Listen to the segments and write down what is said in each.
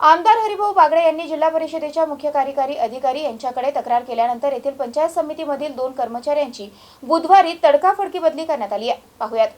आमदार हरिभाऊ बागडे यांनी जिल्हा परिषदेच्या मुख्य कार्यकारी अधिकारी यांच्याकडे तक्रार केल्यानंतर येथील पंचायत समितीमधील दोन कर्मचाऱ्यांची बुधवारी तडकाफडकी बदली करण्यात आली आहे. पाहुयात.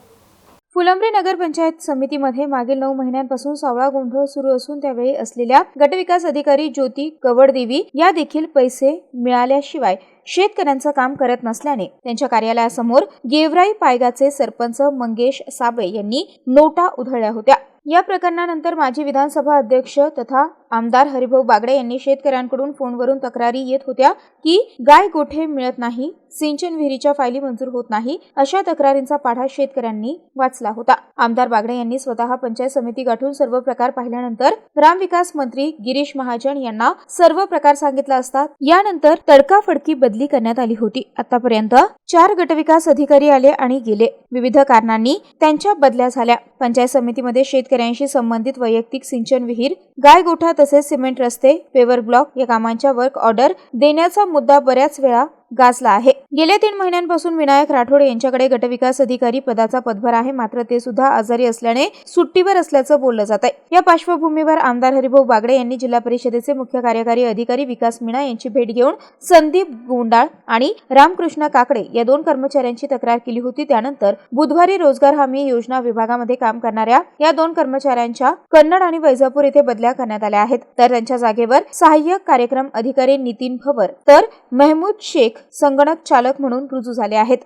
फुलंब्री नगर पंचायत समितीमध्ये मागील नऊ महिन्यांपासून सावळा गोंधळ सुरू असून त्यावेळी असलेल्या गटविकास अधिकारी ज्योती कवडदेवी या देखील पैसे मिळाल्याशिवाय शेतकऱ्यांचं काम करत नसल्याने त्यांच्या कार्यालयासमोर गेवराई पायगाचे सरपंच मंगेश साबळे यांनी नोटा उधळल्या होत्या. या प्रकरणानंतर माजी विधानसभा अध्यक्ष तथा आमदार हरिभाऊ बागडे यांनी शेतकऱ्यांकडून फोनवरून तक्रारी येत होत्या की गाय गोठे मिळत नाही. सिंचन विहिरीच्या फायली मंजूर होत नाही अशा तक्रारींचा पाढा शेतकऱ्यांनी वाचला होता. आमदार बागडे यांनी स्वतः पंचायत समिती गाठून सर्व प्रकार पाहिल्यानंतर ग्रामविकास मंत्री गिरीश महाजन यांना सर्व प्रकार सांगितला असता यानंतर तडकाफडकी बदली करण्यात आली होती. आतापर्यंत चार गटविकास अधिकारी आले आणि गेले. विविध कारणांनी त्यांच्या बदल्या झाल्या. पंचायत समितीमध्ये शेतकऱ्यांशी संबंधित वैयक्तिक सिंचन विहीर गाय गोठा तसेच सिमेंट रस्ते पेवर ब्लॉक या कामांच्या वर्क ऑर्डर देण्याचा मुद्दा बऱ्याच वेळा गाजला आहे. गेल्या तीन महिन्यांपासून विनायक राठोड यांच्याकडे गटविकास अधिकारी पदाचा पदभार आहे. मात्र ते सुद्धा आजारी असल्याने सुट्टीवर असल्याचं बोललं जात आहे. या पार्श्वभूमीवर आमदार हरिभाऊ बागडे यांनी जिल्हा परिषदेचे मुख्य कार्यकारी अधिकारी विकास मीणा यांची भेट घेऊन संदीप गोंडाळ आणि रामकृष्ण काकडे या दोन कर्मचाऱ्यांची तक्रार केली होती. त्यानंतर बुधवारी रोजगार हमी योजना विभागामध्ये काम करणाऱ्या या दोन कर्मचाऱ्यांच्या कन्नड आणि वैजापूर येथे बदल्या करण्यात आल्या आहेत. तर त्यांच्या जागेवर सहाय्यक कार्यक्रम अधिकारी नितीन भवर तर महमूद शेख संगणक चालक म्हणून रुजू झाले आहेत.